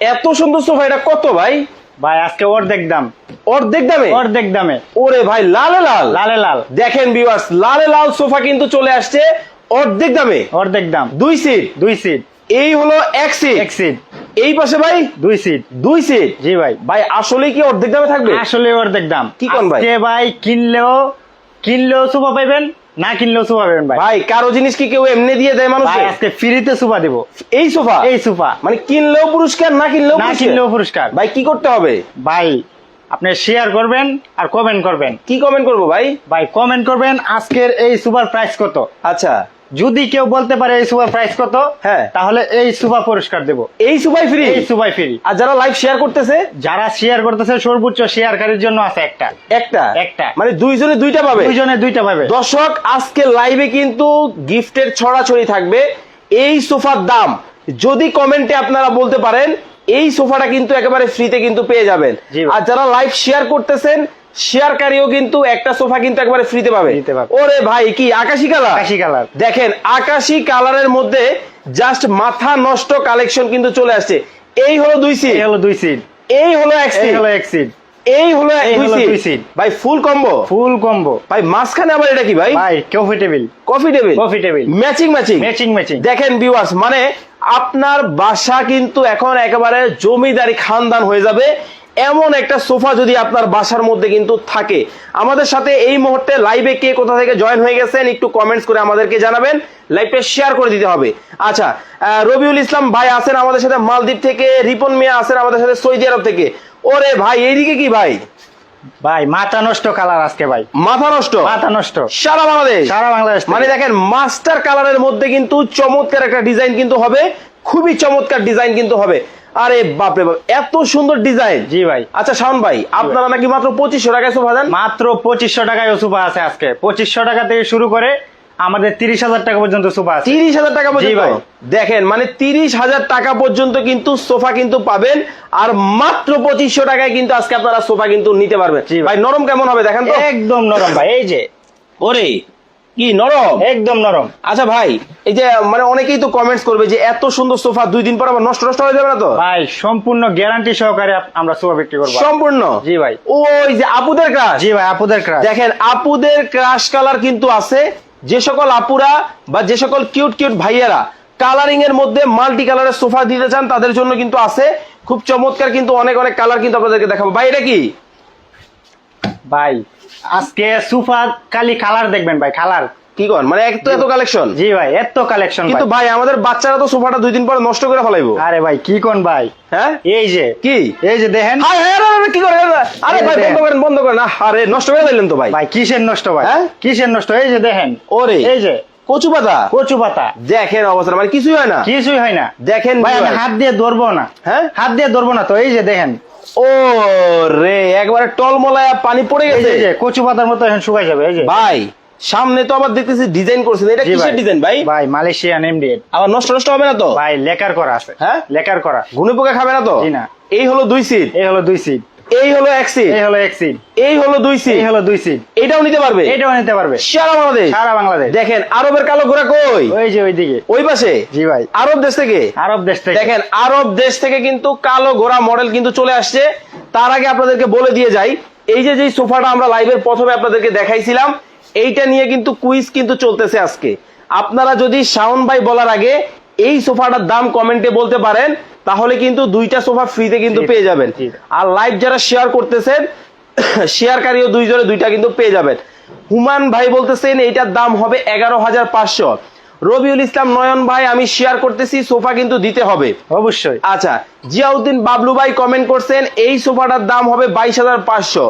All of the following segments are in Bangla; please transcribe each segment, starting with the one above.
এত সুন্দর সোফা এটা কত ভাই? ভাই আজকে অর্ধেক দাম। অর্ধেক দামে? অর্ধেক দামে। ওরে ভাই লালে লাল। লালে লাল। দেখেন ভিউয়ার্স লালে লাল সোফা কিন্তু চলে আসছে অর্ধেক দামে। অর্ধেক দাম। দুই সিট দুই সিট এই হলো এক সিট এক সিট এই পাশে ভাই? দুই সিট দুই সিট জি ভাই। ভাই আসলে কি অর্ধেক দামে থাকবে? আসলে অর্ধেক দাম। কি কোন ভাই? ভাই কিনলেও কিনলেও সোফা পাইবেন না কিনলেও সোফা পাবেন ভাই। ভাই কারও জিনিস কি কেউ এমনি দিয়ে দেয় মানুষ? আজকে ফ্রিতে সোফা দেব। এই সোফা এই সোফা মানে কিনলেও পুরস্কার না কিনলেও না কিনলেও পুরস্কার। ভাই কি করতে হবে? ভাই আপনি শেয়ার করবেন আর কমেন্ট করবেন। কি কমেন্ট করব ভাই? ভাই কমেন্ট করবেন আজকের এই সুপার প্রাইস কত? আচ্ছা। যদি কেউ বলতে পারে এই সুপার প্রাইস কত হ্যাঁ। তাহলে এই সুপার পুরস্কার দেব। এই সুপাই ফ্রি এই সুপার ফ্রি আর যারা লাইভ শেয়ার করতেছে? যারা শেয়ার করতেছে সর্বোচ্চ শেয়ারকারীর জন্য আছে একটা। একটা? একটা। মানে দুইজনে দুইটা পাবে? দুইজনে দুইটা পাবে। দর্শক আজকে লাইভে কিন্তু গিফটের ছড়াছড়ি থাকবে। এই সোফার দাম যদি কমেন্টে আপনারা বলতে পারেন এই সোফাটা কিন্তু একেবারে ফ্রিতে কিন্তু পেয়ে যাবেন। আর যারা লাইভ শেয়ার করতেছেন শেয়ারকারীও কিন্তু একটা সোফা কিন্তু একবারে ফ্রিতে পাবে। ওরে ভাই কি আকাশি কালার? আকাশি কালার। দেখেন আকাশি কালারের মধ্যে জাস্ট মাথা নষ্ট কালেকশন কিন্তু চলে আসছে। এই হলো দুই সিট এই হলো দুই সিট এই হলো এক এই সিট হলো এক সিট এই হলো দুই সিট দুই seat। ভাই ফুল কম্বো ফুল কম্বো ভাই মাঝখানে আবার এটা কি ভাই? ভাই coffee table coffee table coffee table matching matching matching matching দেখেন ভিউয়ার্স মানে আপনার বাসা কিন্তু এখন একেবারে জমিদারি খানদান হয়ে যাবে। এমন একটা সোফা যদি আপনার বাসার মধ্যে কিন্তু থাকে। আমাদের সাথে এই মুহূর্তে লাইভে কে কোথা থেকে জয়েন হয়ে গেছেন একটু কমেন্টস করে আমাদেরকে জানাবেন। লাইভটা শেয়ার করে দিতে হবে। আচ্ছা রবিউল ইসলাম ভাই আছেন আমাদের সাথে মালদ্বীপ থেকে রিপন মিয়া আছেন আমাদের সাথে সৌদি আরব থেকে। ওরে ভাই এইদিকে কি ভাই? ভাই মাথা নষ্ট কালার আজকে ভাই। মাথা নষ্ট? মাথা নষ্ট। সারা বাংলাদেশ? সারা বাংলাদেশ মানে দেখেন মাস্টার কালারের মধ্যে কিন্তু চমৎকার একটা ডিজাইন কিন্তু হবে। খুবই চমৎকার ডিজাইন কিন্তু হবে। আরে বাপরে বাপ এত সুন্দর ডিজাইন জি ভাই। আচ্ছা শাওন ভাই আপনারা নাকি মাত্র পঁচিশশো টাকায় সোফা দেন? মাত্র পঁচিশশো টাকায় সুপা আছে আজকে। পঁচিশশো টাকা থেকে শুরু করে আমাদের তিরিশ হাজার টাকা পর্যন্ত সুপা আছে। তিরিশ হাজার টাকা পর্যন্ত? ভাই। দেখেন মানে তিরিশ হাজার টাকা পর্যন্ত কিন্তু সোফা কিন্তু পাবেন আর মাত্র পঁচিশশো টাকায় কিন্তু আজকে আপনারা সোফা কিন্তু নিতে পারবেন। ভাই নরম কেমন হবে দেখেন তো? একদম নরম ভাই এই যে। ওরে কি নরম? একদম নরম। আচ্ছা ভাই এই যে মানে অনেকেই তো কমেন্টস করবে যে এত সুন্দর সোফা দুই দিন পর আবার নষ্ট নষ্ট হয়ে যাবে না তো? ভাই সম্পূর্ণ গ্যারান্টি সহকারে আমরা সুপা বিক্রি করব। সম্পূর্ণ? জি ভাই। ওই যে আপুদের ক্রাশ জি ভাই আপুদের ক্রাশ দেখেন আপুদের ক্রাশ কালার কিন্তু আছে। যে সকল আপুরা বা যে সকল কিউট কিউট ভাইয়েরা কালারিং এর মধ্যে মাল্টি কালারের সোফা দিতে চান তাদের জন্য কিন্তু আছে। খুব চমৎকার কিন্তু অনেক অনেক কালার কিন্তু আপনাদেরকে দেখাবো। ভাই এটা কি? ভাই আজকে সুফা খালি কালার দেখবেন ভাই কালার কি কন? মানে এক তো এত কালেকশন জি ভাই এত কালেকশন কিন্তু ভাই। আমাদের বাচ্চারা তো সোফাটা দুই দিন পর নষ্ট করে ফেলাইবো। আরে ভাই কি কোন ভাই? হ্যাঁ? এই যে কি? এই যে দেখেন। আরে, আরে, কি করে আরে ভাই বন্ধ করেন বন্ধ করেন। আরে নষ্ট করে দিলেন তো ভাই। ভাই কিসের নষ্ট ভাই? হ্যাঁ? কিসের নষ্ট? এই যে দেখেন। ওরে এই যে কচু পাতা? কচু পাতা। দেখেন অবস্থা মানে কিছুই হয় না। কিছুই হয় না। দেখেন ভাই আমি হাত দিয়ে ধরবো না। হ্যাঁ? হাত দিয়ে ধরবো না তো এই যে দেখেন। ও রে একবারে টলমলায় পানি পড়ে গেছে। যে কচু পাতার মতো এখন শুকাই যাবে এই যে। ভাই সামনে তো আবার দেখতেছি ডিজাইন করছেন। এটা কিসের ডিজাইন ভাই? ভাই মালয়েশিয়ান এমডিএড আবার নষ্ট নষ্ট হবে না তো? ভাই লেকার করা আছে। হ্যাঁ? লেকার করা। ঘুনে পোকা খাবে না তো? না। এই হলো দুই সিট এই হলো দুই সিট এই হলো এক সিট এই হলো এক সিট এই হলো দুই সিট এই হলো দুই সিট এটাও নিতে পারবে? এটাও নিতে পারবে। সারা বাংলাদেশ? সারা বাংলাদেশ। দেখেন আরবের কালো ঘোড়া কই? ওই যে ওইদিকে। ওই পাশে? জি ভাই। আরব দেশ থেকে? আরব দেশ থেকে। দেখেন আরব দেশ থেকে কিন্তু কালো ঘোড়া মডেল কিন্তু চলে আসছে। তার আগে আপনাদেরকে বলে দিয়ে যাই। এই যে যে সোফাটা আমরা লাইভের প্রথমে আপনাদেরকে দেখাইছিলাম এইটা নিয়ে কিন্তু কুইজ কিন্তু চলতেছে আজকে। আপনারা যদি শাওন ভাই বলার আগে এই সোফাটার দাম কমেন্টে বলতে পারেন তাহলে কিন্তু দুইটা সোফা ফ্রিতে কিন্তু পেয়ে যাবেন। আর লাইভ যারা শেয়ার করতেছেন শেয়ারকারীও দুইজনে দুইটা কিন্তু পেয়ে যাবেন। হুমান ভাই বলতেছেন এইটার দাম হবে এগারো হাজার পাঁচশো। রবিউল ইসলাম নয়ন ভাই আমি শেয়ার করতেছি সোফা কিন্তু দিতে হবে। অবশ্যই। আচ্ছা জিয়াউদ্দিন বাবলু ভাই কমেন্ট করছেন এই সোফাটার দাম হবে বাইশ হাজার পাঁচশো।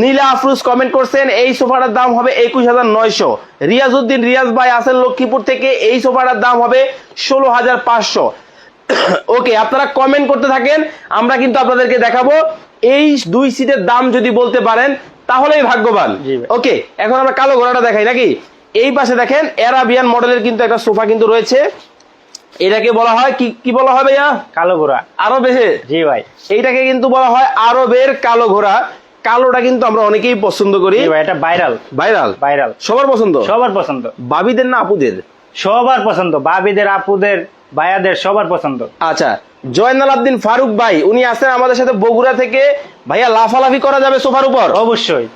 নীলা আফরুজ কমেন্ট করছেন এই সোফাটার দাম হবে একুশ হাজার নয়শো। রিয়াজউদ্দিন রিয়াজ ভাই আসেন লক্ষ্মীপুর থেকে এই সোফাটার দাম হবে ষোলো হাজার পাঁচশো। ওকে আপনারা কমেন্ট করতে থাকেন আমরা কিন্তু আপনাদেরকে দেখাবো এই দুই সিটের দাম যদি বলতে পারেন তাহলেই ভাগ্যবান। ওকে এখন আমরা কালো ঘোড়াটা দেখাই নাকি? এই পাশে দেখেন অ্যারাবিয়ান মডেলের কিন্তু একটা সোফা কিন্তু রয়েছে। এটাকে বলা হয় কি কি বলা হবে ভাইয়া? কালো ঘোড়া। আরও বেশি জি ভাই। এইটাকে কিন্তু বলা হয় আরবের কালো ঘোড়া। কালোটা কিন্তু আমরা অনেকেই পছন্দ করি। ভাই এটা ভাইরাল ভাইরাল ভাইরাল সবার পছন্দ? সবার পছন্দ। বাবিদের না আপুদের? সবার পছন্দ। বাবিদের আপুদের ভাইয়াদের সবার পছন্দ। আচ্ছা জয়নাল আব্দিন ফারুক ভাই উনি আছেন আমাদের সাথে বগুড়া থেকে। ভাইয়া লাফালাফি করা যাবে সোফার উপর? অবশ্যই।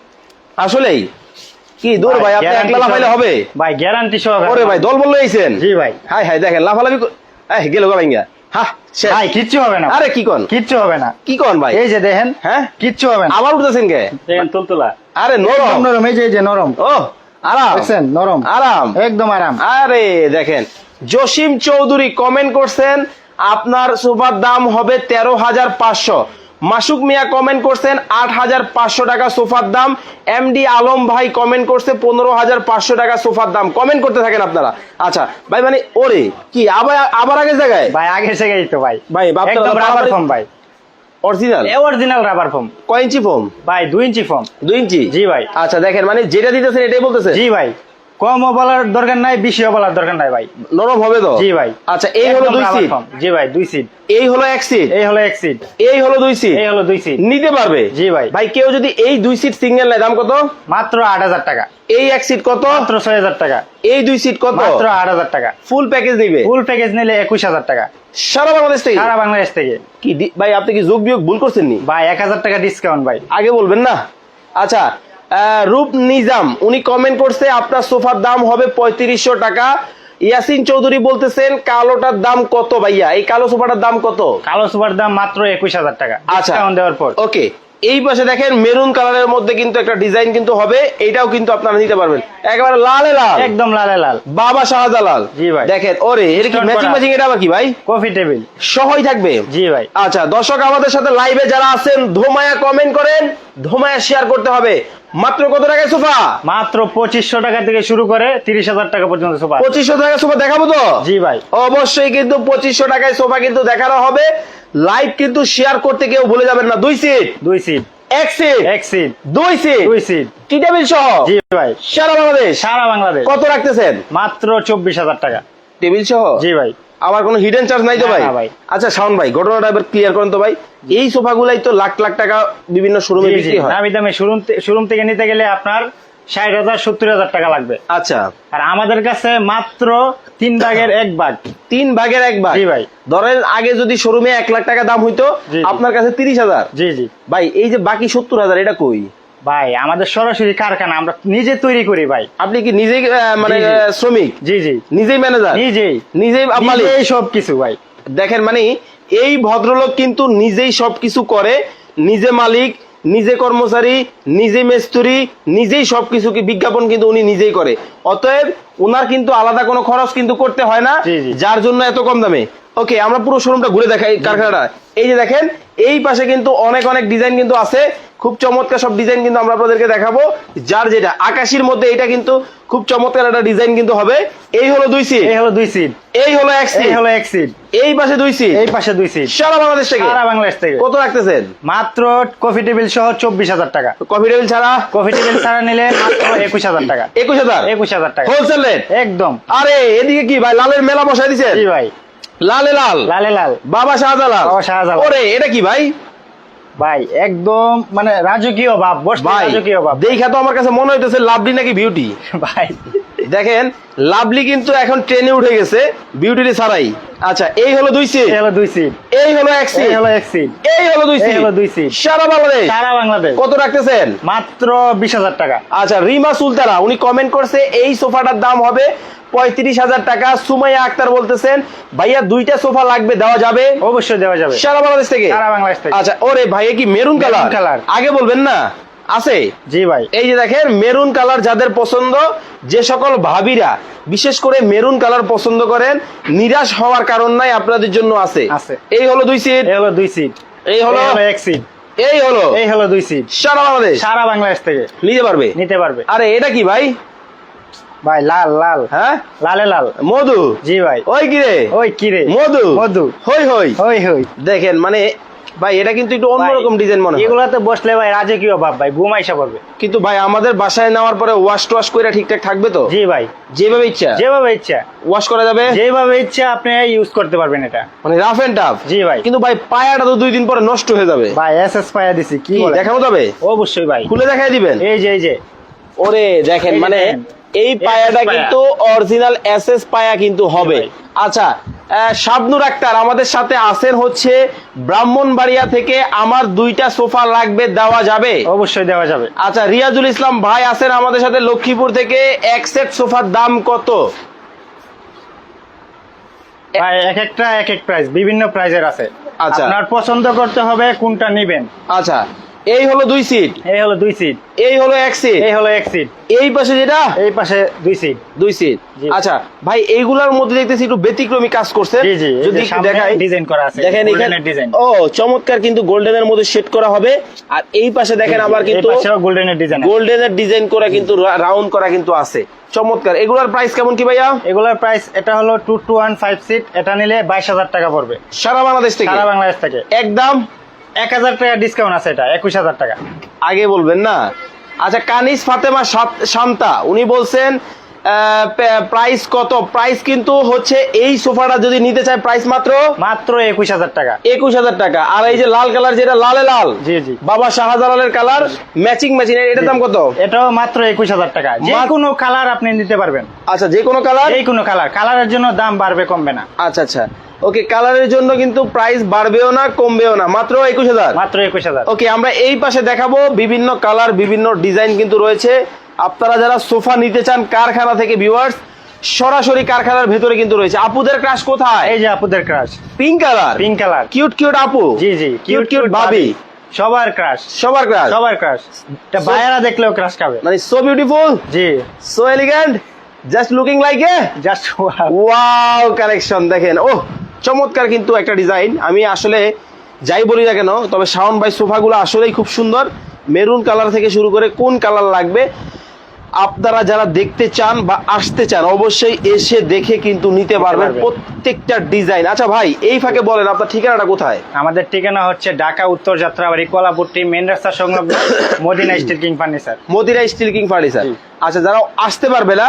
আসলেই? কি দূর ভাই আপনি একলা লাফাইলে হবে? ভাই গ্যারান্টি সহকারে ওরে ভাই দল বললে আইছেন জি ভাই। হাই হাই দেখেন লাফালাফি এই গেল গো ভাইঙ্গা। হা ভাই কিচ্ছু হবে না। আরে কি কোন? কিচ্ছু হবে না। কি কোন ভাই? এই যে দেখেন হ্যাঁ? কিচ্ছু হবে না। আবার উঠতেছেন কে? দেখেন তুলতুলা। আরে নরম। নরম এই যে এই যে নরম। ও আরাম। নরম। আরাম। একদম আরাম। আরে দেখেন জসিম চৌধুরী কমেন্ট করছেন আপনার সোফার দাম হবে তেরো হাজার পাঁচশো। মাসুক মিয়া কমেন্ট করছেন আট হাজার পাঁচশো টাকা সোফার দাম। এমডি আলম ভাই কমেন্ট করছে পনেরো হাজার পাঁচশো টাকা সোফার দাম। কমেন্ট করতে থাকেন আপনারা। আচ্ছা ভাই মানে ওরে কি আবার আবার আগের জায়গায়? ভাই আগে জায়গায় তো ভাই। ভাই, রাবার ফোম ভাই। অরিজিনাল অরিজিনাল রাবার ফোম কয় ইঞ্চি ফোম ভাই দুই ইঞ্চি ফোম দুই ইঞ্চি? জি ভাই। আচ্ছা দেখেন মানে যেটা দিতেছেন এটাই বলতেছে? জি ভাই। কমও বলার দরকার নাই বেশিও বলার দরকার নাই ভাই। নরম হবে তো? জি ভাই। আচ্ছা এই হলো দুই সিট জি ভাই দুই সিট এই হলো এক সিট এই হলো এক সিট এই হলো দুই সিট এই হলো দুই সিট নিতে পারবে? জি ভাই। ভাই কেউ যদি এই দুই সিট সিঙ্গেল নেয় দাম কত? মাত্র আট হাজার টাকা। এই এক সিট কত? মাত্র ছয় হাজার টাকা। এই দুই সিট কত? মাত্র আট হাজার টাকা। ফুল প্যাকেজ দিবে? ফুল প্যাকেজ নিলে একুশ হাজার টাকা। সারা বাংলাদেশ থেকে? সারা বাংলাদেশ থেকে। কি ভাই আপনি কি যোগ বিয়োগ ভুল করছেন নি? ভাই এক হাজার টাকা ডিসকাউন্ট ভাই। আগে বলবেন না? আচ্ছা রূপ নিজাম উনি কমেন্ট করছে আপনার সোফার দাম হবে পঁয়ত্রিশশো টাকা। ইয়াসিন চৌধুরী বলতেছেন কালোটার দাম কত ভাইয়া? এই কালো সোফাটার দাম কত? কালো সুপার দাম মাত্র একুশ হাজার টাকা। আচ্ছা দেওয়ার পর। ওকে এই পাশে দেখেন মেরুন কালারের মধ্যে কিন্তু একটা ডিজাইন কিন্তু হবে এইটাও কিন্তু আপনারা নিতে পারবেন। একেবারে লালে লাল। একদম লালে লাল। বাবা শাহজালাল। জি ভাই। দেখেন ওরে এটা কি ম্যাচিং ম্যাচিং এটা আবার কি ভাই? কফি টেবিল সহই থাকবে? জি ভাই। আচ্ছা দর্শক আমাদের সাথে লাইভে যারা আছেন ধোমায়া কমেন্ট করেন ধোমায়া শেয়ার করতে হবে। মাত্র কত টাকায় সোফা? মাত্র পঁচিশশো টাকা থেকে শুরু করে তিরিশ হাজার টাকা পর্যন্ত সোফা পঁচিশশো টাকা সোফা দেখাবো তো? জি ভাই। অবশ্যই কিন্তু পঁচিশশো টাকায় সোফা কিন্তু দেখানো হবে। লাইভ কিন্তু শেয়ার করতে কেউ ভুলে যাবেন না। দুই সিট দুই সিট এক সিট এক সিট দুই সিট দুই সিট টি টেবিল সহ। জি ভাই। সারা বাংলাদেশ। সারা বাংলাদেশ। কত রাখতেছেন? মাত্র চব্বিশ হাজার টাকা। টেবিল সহ? জি ভাই। আবার কোনো হিডেন চার্জ নাই তো ভাই। আচ্ছা শাওন ভাই ঘটনাটা এবার ক্লিয়ার করেন তো ভাই। এই সোফাগুলাই তো লাখ লাখ টাকা বিভিন্ন শোরুমে। বিক্রি হয়। দামি দামি শোরুম শোরুম থেকে নিতে গেলে আপনার ষাট হাজার সত্তর হাজার টাকা লাগবে। আচ্ছা। আর আমাদের কাছে মাত্র তিন ভাগের এক ভাগ। তিন ভাগের এক ভাগ? ভাই। ধরেন আগে যদি শোরুমে এক লাখ টাকা দাম হইতো। আপনার কাছে তিরিশ হাজার। জি জি। ভাই এই যে বাকি সত্তর হাজার এটা কই? ভাই আমাদের সরাসরি কারখানা আমরা নিজে তৈরি করি ভাই। আপনি কি আহ, মানে শ্রমিক? জি জি। নিজেই ম্যানেজার নিজেই। নিজেই মালিক? নিজেই সব কিছু ভাই। দেখেন মানে এই ভদ্রলোক কিন্তু নিজেই সবকিছু করে নিজে মালিক নিজে কর্মচারী নিজে মেস্তুরি নিজেই সবকিছু কি বিজ্ঞাপন কিন্তু উনি নিজেই করে। অতএব ওনার কিন্তু আলাদা কোনো খরচ কিন্তু করতে হয় না। যার জন্য এত কম দামে। ওকে আমরা পুরো শোরুমটা ঘুরে দেখাই কারখানাটা। এই যে দেখেন এই পাশে কিন্তু অনেক অনেক ডিজাইন কিন্তু আছে। খুব চমৎকার সব ডিজাইন কিন্তু আমরা আপনাদেরকে দেখাবো। যার যেটা আকাশির মধ্যে এটা কিন্তু খুব চমৎকার একটা ডিজাইন কিন্তু হবে। এই হলো দুই সিট এই হলো দুই সিট এই হলো এক এই সিট হলো এক সিট এই পাশে দুই সিট এই পাশে দুই সিট সারা বাংলাদেশ থেকে? সারা বাংলাদেশ থেকে। কত রাখতেছেন? মাত্র কফি টেবিল সহ চব্বিশ হাজার টাকা। কফি টেবিল ছাড়া? কফি টেবিল ছাড়া নিলে মাত্র একুশ হাজার টাকা। একুশ হাজার? একুশ হাজার টাকা। হোলসেল রেট একদম। আরে এদিকে কি ভাই লালের মেলা বসাই দিছেন? জি ভাই। লালে লাল। লালে লাল। বাবা শাহজালাল। বাবা শাহজালাল। ওরে এটা কি ভাই? ভাই একদম মানে রাজকীয় ভাব বসতে রাজকীয় ভাব দেখা তো আমার কাছে মনে হইতেছে লাভলি নাকি বিউটি ভাই। দেখেন লাভলি কিন্তু এখন ট্রেনে উঠে গেছে বিউটি ছাড়াই। আচ্ছা এই হলো দুই সিট এই হলো দুই সিট এই হলো এক এই সিট হলো এক সিট এই হলো দুই এই সিট হলো দুই সিট। সারা বাংলাদেশ। সারা বাংলাদেশ। কত রাখতেছেন? মাত্র বিশ হাজার টাকা। আচ্ছা রিমা সুলতানা উনি কমেন্ট করছে এই সোফাটার দাম হবে পঁয়ত্রিশ হাজার টাকা সুমাইয়া আক্তার বলতেছেন ভাইয়া দুইটা সোফা লাগবে দেওয়া যাবে? অবশ্যই দেওয়া যাবে। সারা বাংলাদেশ থেকে? সারা বাংলাদেশ থেকে। আচ্ছা ওরে ভাইয়া কি মেরুন কালার? কালার। আগে বলবেন না? আছে? জি ভাই। এই যে দেখেন মেরুন কালার যাদের পছন্দ যে সকল ভাবিরা বিশেষ করে মেরুন কালার পছন্দ করেন নিরাশ হওয়ার কারণ নাই আপনাদের জন্য আছে। আছে। এই হলো দুই সিট এই হলো দুই সিট এই হলো এই হলো এক সিট এই হলো এই হলো দুই সিট সারা বাংলাদেশ? সারা বাংলাদেশ থেকে। নিতে পারবে? নিতে পারবে। আরে এটা কি ভাই? ভাই লাল লাল। হ্যাঁ? লালে লাল। মধু? জি ভাই। ওই কিরে ওই কিরে মধু? মধু। হই হই। হই হই। দেখেন মানে ভাই এটা কিন্তু একটু অন্যরকম ডিজাইন মনে হয়। এগুলাতে বসলে ভাই রাজকীয় ভাব ভাই ঘুমাইসা পড়বে। কিন্তু ভাই আমাদের বাসায় নেওয়ার পরে ওয়াশ টোয়াশ করে ঠিকঠাক থাকবে তো? জি ভাই। যেভাবে ইচ্ছা। যেভাবে ইচ্ছা। ওয়াশ করা যাবে? যেভাবে ইচ্ছা আপনি ইউজ করতে পারবেন এটা। মানে রাফ এন্ড টাফ জি ভাই। কিন্তু ভাই পায়াটা তো দুই দিন পরে নষ্ট হয়ে যাবে। ভাই এস এস পায়া দিছি কি? দেখানো যাবে অবশ্যই ভাই। খুলে দেখাই দিবেন? এই যে এই যে। ওরে দেখেন মানে। এই পায়াটা কিন্তু অরিজিনাল এসএস পায়া কিন্তু হবে। আচ্ছা শাবনুর আক্তার আমাদের সাথে আসেন হচ্ছে ব্রাহ্মণবাড়িয়া থেকে আমার দুইটা সোফা লাগবে দেওয়া যাবে? অবশ্যই দেওয়া যাবে। আচ্ছা রিয়াজুল ইসলাম ভাই আছেন আমাদের সাথে লক্ষ্মীপুর থেকে এক সেট সোফার দাম কত? ভাই এক একটা এক এক প্রাইস বিভিন্ন প্রাইজের আছে। আচ্ছা। আপনার পছন্দ করতে হবে কোনটা নিবেন? আচ্ছা এই হলো দুই সিট এই হলো দুই সিট এই হলো এক সিট এই হলো এক সিট এই পাশে যেটা? এই পাশে দুই সিট দুই সিট আচ্ছা ভাই এইগুলার মধ্যে দেখতেছি একটু ব্যতিক্রমী কাজ জি যদি দেখাই। ডিজাইন করা আছে দেখেন এখানে ডিজাইন ও চমৎকার কিন্তু গোল্ডেনের মধ্যে সেট করা হবে। আর এই পাশে দেখেন আবার কিন্তু পাশেও গোল্ডেনের ডিজাইন গোল্ডেনের ডিজাইন করা কিন্তু রাউন্ড করা কিন্তু আছে। চমৎকার। এগুলার প্রাইস কেমন কি ভাইয়া? এগুলার প্রাইস এটা হলো two two one five seat এটা নিলে বাইশ হাজার টাকা পড়বে। সারা বাংলাদেশ থেকে? সারা বাংলাদেশ থেকে। একদম? এক হাজার টাকা ডিসকাউন্ট আছে এটা একুশ হাজার টাকা। আগে বলবেন না? আচ্ছা কানিস ফাতেমা শান্তা উনি বলছেন প্রাইস কত? প্রাইস কিন্তু হচ্ছে এই সোফাটা যদি নিতে চায় প্রাইস মাত্র? মাত্র একুশ হাজার টাকা। একুশ হাজার টাকা। আর এই যে লাল কালার যেটা লালে লাল জি জি। বাবা শাহজালালের কালার ম্যাচিং ম্যাচিং এটার দাম কত? এটাও মাত্র একুশ হাজার টাকা। যে কোনো কালার আপনি নিতে পারবেন। আচ্ছা যে কোনো কালার? যে কোনো কালার। কালারের জন্য দাম বাড়বে কমবে না। আচ্ছা আচ্ছা। ওকে কালারের জন্য কিন্তু প্রাইস বাড়বেও না কমবেও না মাত্র একুশ হাজার। মাত্র একুশ হাজার। ওকে আমরা এই পাশে দেখাবো বিভিন্ন কালার বিভিন্ন ডিজাইন কিন্তু রয়েছে। আপনারা যারা সোফা নিতে চান কারখানা থেকে ভিউয়ার্স সরাসরি কারখানার ভেতরে কিন্তু রয়েছে। আপুদের ক্রাশ কোথায়? এই যে আপুদের crush pink colour pink colour cute cute আপু। জি জি। কিউট কিউট ভাবি। সবার ক্রাশ সবার ক্রাশ সবার ক্রাশ এটা বায়ারা দেখলেও ক্রাশ খাবে। মানে so beautiful G. So just looking like a just wow collection দেখেন। ও চমৎকার কিন্তু একটা ডিজাইন আমি আসলে যাই বলি না কেন তবে শাওন ভাই সোফাগুলো আসলেই খুব সুন্দর। মেরুন কালার থেকে শুরু করে কোন কালার লাগবে আপনারা যারা দেখতে চান বা আসতে চান অবশ্যই এসে দেখে কিন্তু নিতে পারবেন। প্রত্যেকটা ডিজাইন আচ্ছা ভাই এই ফাঁকে বলেন আপনার ঠিকানাটা কোথায়? আমাদের ঠিকানা হচ্ছে ঢাকা উত্তর যাত্রাবাড়ি কলাপুরটি মেন রাস্তা সংলগ্ন Madina steel king furniture. Madina steel king furniture. আচ্ছা যারা আসতে পারবে না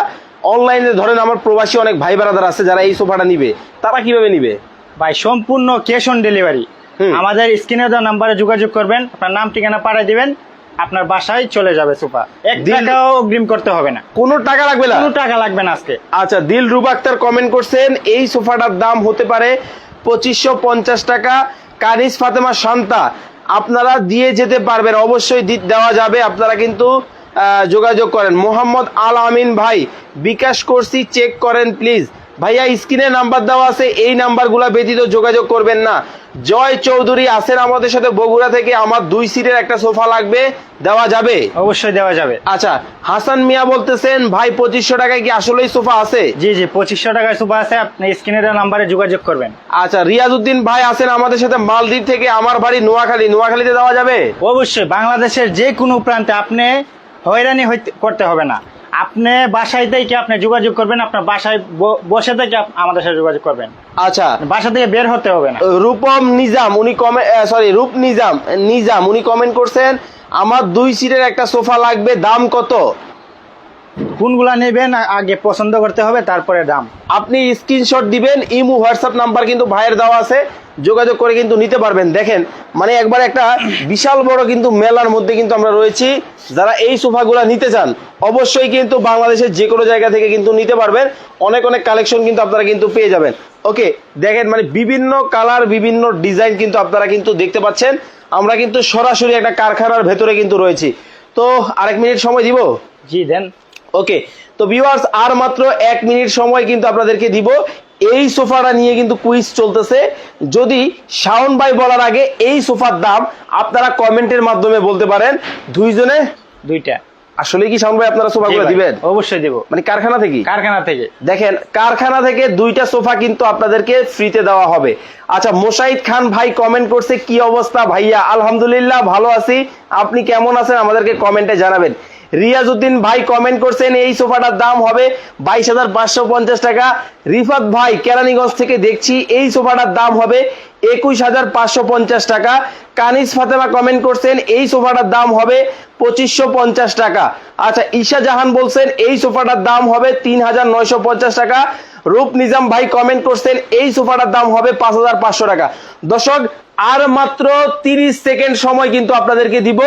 অনলাইনে ধরেন আমার প্রবাসী অনেক ভাই বেড়াদার আছে যারা এই সোফাটা নিবে তারা কীভাবে নিবে? ভাই সম্পূর্ণ ক্যাশ অন ডেলিভারি। আমাদের স্ক্রিনে দেওয়া নাম্বারে যোগাযোগ করবেন আপনার নাম ঠিকানা পাঠিয়ে দিবেন আপনার বাসায় চলে যাবে সোফা। এক টাকাও অগ্রিম করতে হবে না। কোনো টাকা লাগবে না? কোনো টাকা লাগবে না আজকে। আচ্ছা দিল রুব আক্তার কমেন্ট করছেন এই সোফাটার দাম হতে পারে পঁচিশশো পঞ্চাশ টাকা কানিস ফাতেমা শান্তা। আপনারা দিয়ে যেতে পারবেন অবশ্যই দেওয়া যাবে আপনারা কিন্তু যোগাযোগ করেন। মোহাম্মদ আল আমিন ভাই বিকাশ করছি চেক করেন প্লিজ ভাইয়া স্ক্রিনে নাম্বার দেওয়া আছে এই নাম্বারগুলো ব্যতীত যোগাযোগ করবেন না। জয় চৌধুরী আছেন আমাদের সাথে বগুড়া থেকে আমার দুই সিটের একটা সোফা লাগবে দেওয়া যাবে? অবশ্যই দেওয়া যাবে। আচ্ছা হাসান মিয়া বলতেছেন ভাই পঁচিশশো টাকায় কি আসলেই সোফা আছে? জি জি পঁচিশশো টাকায় সোফা আছে আপনি স্ক্রিনে দেওয়া নাম্বারে যোগাযোগ করবেন। আচ্ছা রিয়াজউদ্দিন ভাই আছেন আমাদের সাথে মালদ্বীপ থেকে আমার বাড়ি নোয়াখালী। নোয়াখালীতে দেওয়া যাবে? অবশ্যই বাংলাদেশের যে কোনো প্রান্তে আপনি হয়রানি হইতে- করতে হবে না। আপনি বাসায় থেকে আপনি যোগাযোগ করবেন আপনার বাসায় বসে থেকে আমাদের সাথে যোগাযোগ করবেন। আচ্ছা। বাসা থেকে বের হতে হবে না। রূপম নিজাম উনি কমে সরি রূপ নিজাম নিজাম উনি কমেন্ট করছেন আমার দুই সিটের একটা সোফা লাগবে দাম কত? কোনগুলা নেবেন আগে পছন্দ করতে হবে তারপরে দাম। আপনি স্ক্রিনশট দিবেন ইমু হোয়াটসঅ্যাপ নাম্বার কিন্তু ভাইয়ের দেওয়া আছে যোগাযোগ করে কিন্তু নিতে পারবেন। দেখেন মানে একবার একটা বিশাল বড় কিন্তু মেলার মধ্যে কিন্তু আমরা রয়েছি। যারা এই সোফাগুলা নিতে চান অবশ্যই কিন্তু বাংলাদেশের যে কোনো জায়গা থেকে কিন্তু নিতে পারবেন। অনেক অনেক কালেকশন কিন্তু আপনারা কিন্তু পেয়ে যাবেন। ওকে দেখেন মানে বিভিন্ন কালার বিভিন্ন ডিজাইন কিন্তু আপনারা কিন্তু দেখতে পাচ্ছেন। আমরা কিন্তু সরাসরি একটা কারখানার ভেতরে কিন্তু রয়েছি। তো আরেক মিনিট সময় দিব? জি দেন। ওকে তো ভিউয়ার্স আর মাত্র এক মিনিট সময় কিন্তু আপনাদেরকে দিব। এই সোফাটা নিয়ে কিন্তু কুইজ চলতেছে। যদি শাওন ভাই বলার আগে এই সোফার দাম আপনারা কমেন্টের মাধ্যমে বলতে পারেন। দুইজনে? দুইটা। আসলে কি শাওন ভাই আপনারা সোফাগুলো দিবেন? অবশ্যই দেব। মানে কারখানা থেকে? কারখানা থেকে। দেখেন কারখানা থেকে দুইটা সোফা কিন্তু আপনাদেরকে ফ্রিতে দেওয়া হবে। আচ্ছা মোশাহিদ খান ভাই কমেন্ট করছে কি অবস্থা ভাইয়া? আলহামদুলিল্লাহ ভালো আছি। আপনি কেমন আছেন? আমাদেরকে কমেন্টে জানাবেন। রিয়াজউদ্দিন ভাই কমেন্ট করছেন, এই সোফাটার দাম হবে বাইশ হাজার পাঁচশো পঞ্চাশ টাকা। রিফাত ভাই, কেরানীগঞ্জ থেকে দেখছি, এই সোফাটার দাম হবে একুশ হাজার পাঁচশো পঞ্চাশ টাকা। কানিস ফাতেমা কমেন্ট করছেন, এই সোফাটার দাম হবে পঁচিশশো পঞ্চাশ টাকা। আচ্ছা ঈশা জাহান বলছেন, এই সোফাটার দাম হবে তিন হাজার নয়শো পঞ্চাশ টাকা। রূপ নিজাম ভাই কমেন্ট করছেন, এই সোফাটার দাম হবে পাঁচ হাজার পাঁচশো টাকা। দর্শক, আর মাত্র তিরিশ সেকেন্ড সময় কিন্তু আপনাদেরকে দিব।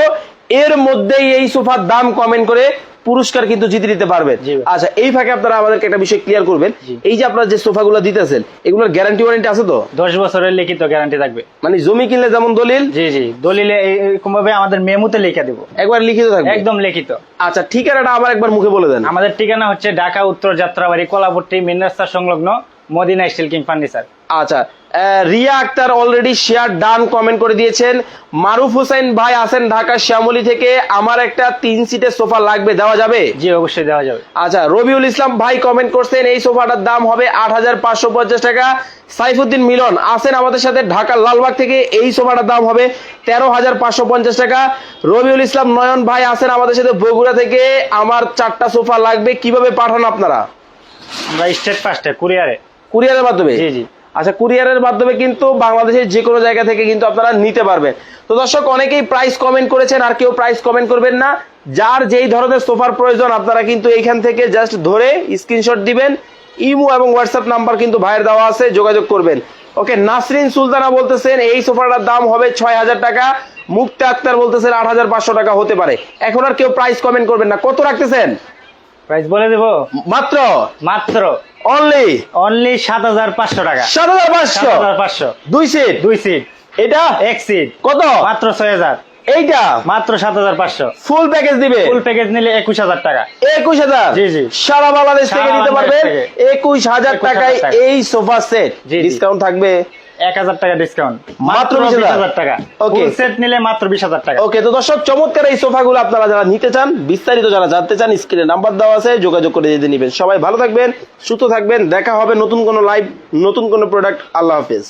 এর মধ্যেই এই সোফার দাম কমেন্ট করে পুরস্কার কিন্তু জিতে নিতে পারবেন আচ্ছা এই ফাঁকে আপনারা আমাদেরকে একটা বিষয় ক্লিয়ার করবেন। এই যে আপনারা যে সোফাগুলো দিতেছেন এগুলোর গ্যারান্টি ওয়ারেন্টি আছে তো? দশ বছরের লিখিত গ্যারান্টি থাকবে। মানে জমি কিনলে যেমন দলিল? জি জি। দলিলে এরকম ভাবে আমাদের মেমুতে লিখে দেবো। একবার লিখিত থাকবে? একদম লিখিত। আচ্ছা ঠিকানাটা আবার একবার মুখে বলে দেন। আমাদের ঠিকানা হচ্ছে ঢাকা উত্তর যাত্রাবাড়ি কলাপট্টি মেন রাস্তা সংলগ্ন মদিনা স্টিল কিং ফার্নিচার। আচ্ছা Riya Akter already share done comment করে দিয়েছেন। মারুফ হোসেন ভাই আছেন ঢাকা শ্যামলি থেকে। আমার একটা তিন সিটের সোফা লাগবে দেওয়া যাবে? জি অবশ্যই দেওয়া যাবে। আচ্ছা রবিউল ইসলাম ভাই কমেন্ট করছেন এই সোফাটার দাম হবে আট হাজার পাঁচশো পঞ্চাশ টাকা। সাইফুদ্দিন মিলন আছেন আমাদের সাথে ঢাকার লালবাগ থেকে এই সোফাটার দাম হবে তেরো হাজার পাঁচশো পঞ্চাশ টাকা। রবিউল ইসলাম নয়ন ভাই আছেন আমাদের সাথে বগুড়া থেকে। আমার চারটা সোফা লাগবে কীভাবে পাঠান আপনারা? আমরা স্টেট ফার্স্টে কুরিয়ারে। কুরিয়ারের মাধ্যমে? জি, জি। আচ্ছা কুরিয়ারের মাধ্যমে কিন্তু বাংলাদেশের যে কোনো জায়গা থেকে কিন্তু আপনারা নিতে পারবেন। তো দর্শক অনেকেই প্রাইস কমেন্ট করেছেন আর কেউ প্রাইস কমেন্ট করবেন না। যার যেই ধরনের সোফার প্রয়োজন আপনারা কিন্তু এইখান থেকে জাস্ট ধরে স্ক্রিনশট দিবেন। ইমো এবং হোয়াটসঅ্যাপ নাম্বার কিন্তু ভাইয়ের দেওয়া আছে যোগাযোগ করবেন। ওকে নাসরিন সুলতানা বলতেছেন এই সোফাটার দাম হবে ছয় হাজার টাকা। মুক্তা আক্তার বলতেছেন আট হাজার পাঁচশো টাকা হতে পারে। এখন আর কেউ প্রাইস কমেন্ট করবেন না। কত রাখতেছেন? প্রাইস বলে দেবো? মাত্র? মাত্র। অনলি অনলি সাত হাজার পাঁচশো টাকা। সাত হাজার পাঁচশো? পাঁচশো। দুই সিট দুই সিট এটা? এক সিট কত? মাত্র ছয় হাজার। এইটা? মাত্র সাত হাজার পাঁচশো। ফুল প্যাকেজ দিবে? ফুল প্যাকেজ নিলে একুশ হাজার টাকা। একুশ হাজার? জি, জি। সারা বাংলাদেশ থেকে নিতে পারবে পারবেন একুশ হাজার টাকায় এই সোফা সেট। ডিসকাউন্ট থাকবে এক হাজার টাকা ডিসকাউন্ট মাত্র মাত্র 20,000 বিশ হাজার টাকা। Okay. সেট নিলে মাত্র বিশ হাজার টাকা। ওকে তো দর্শক চমৎকার এই সোফাগুলো আপনারা যারা নিতে চান বিস্তারিত যারা জানতে চান স্ক্রিনে নাম্বার দেওয়া আছে যোগাযোগ করে দিতে নিবেন। সবাই ভালো থাকবেন সুস্থ থাকবেন। দেখা হবে নতুন কোনো লাইভ নতুন কোনো প্রোডাক্ট আল্লাহ হাফেজ।